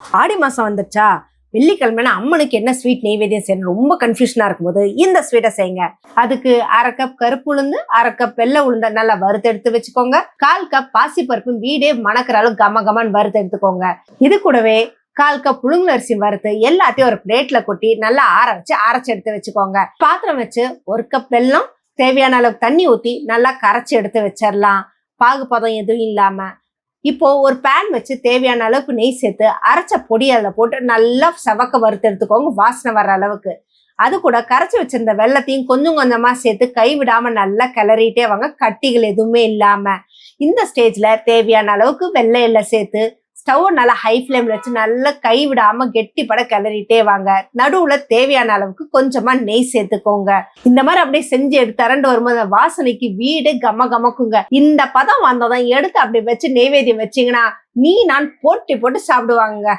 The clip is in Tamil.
ஆடி மாதம் வந்துச்சா வெள்ளிக்கிழமைனா அம்மனுக்கு என்ன ஸ்வீட் நெய்வேத்தியம் செய்யணும் ரொம்ப கன்ஃபியூஷனாக இருக்கும்போது இந்த ஸ்வீட்டை செய்யுங்க. அதுக்கு அரை கப் கருப்பு உளுந்து அரை கப் வெள்ளை உளுந்த நல்லா வறுத்து எடுத்து வச்சுக்கோங்க. கால் கப் பாசிப்பருப்பு வீடே மணக்கிற அளவு கம கமன்னு வறுத்து எடுத்துக்கோங்க. இது கூடவே கால் கப் புழுங்கல் அரிசி வறுத்து எல்லாத்தையும் ஒரு பிளேட்ல கொட்டி நல்லா ஆற வச்சு அரைச்சி எடுத்து வச்சுக்கோங்க. பாத்திரம் வச்சு ஒரு கப் வெல்லம் தேவையான அளவுக்கு தண்ணி ஊற்றி நல்லா கரைச்சி எடுத்து வச்சிடலாம் பாகுபதம் எதுவும் இல்லாமல் இப்போ ஒரு பேன் வச்சு தேவையான அளவுக்கு நெய் சேர்த்து அரைச்ச பொடி அதில் போட்டு நல்லா செவக்க வறுத்து எடுத்துக்கோங்க வாசனை வர்ற அளவுக்கு. அது கூட கரைச்சி வச்சிருந்த வெள்ளத்தையும் கொஞ்சம் கொஞ்சமா சேர்த்து கை நல்லா கிளறிட்டே வாங்க. கட்டிகள் எதுவுமே இல்லாம இந்த ஸ்டேஜ்ல தேவையான அளவுக்கு வெள்ளை சேர்த்து ஸ்டவ் நல்லா ஹை ஃப்ளேமில் வச்சு நல்லா கை விடாமல் கெட்டிப்பட கிளறிட்டே வாங்க. நடுவில் தேவையான அளவுக்கு கொஞ்சமாக நெய் சேர்த்துக்கோங்க. இந்த மாதிரி அப்படியே செஞ்சு எடுத்து திரண்டு வரும்போது அந்த வாசனைக்கு வீடு கம கமக்குங்க. இந்த பதம் வந்ததும் எடுத்து அப்படி வச்சு நெய்வேதியம் வச்சீங்கன்னா நீ நான் போட்டி போட்டு சாப்பிடுவாங்க.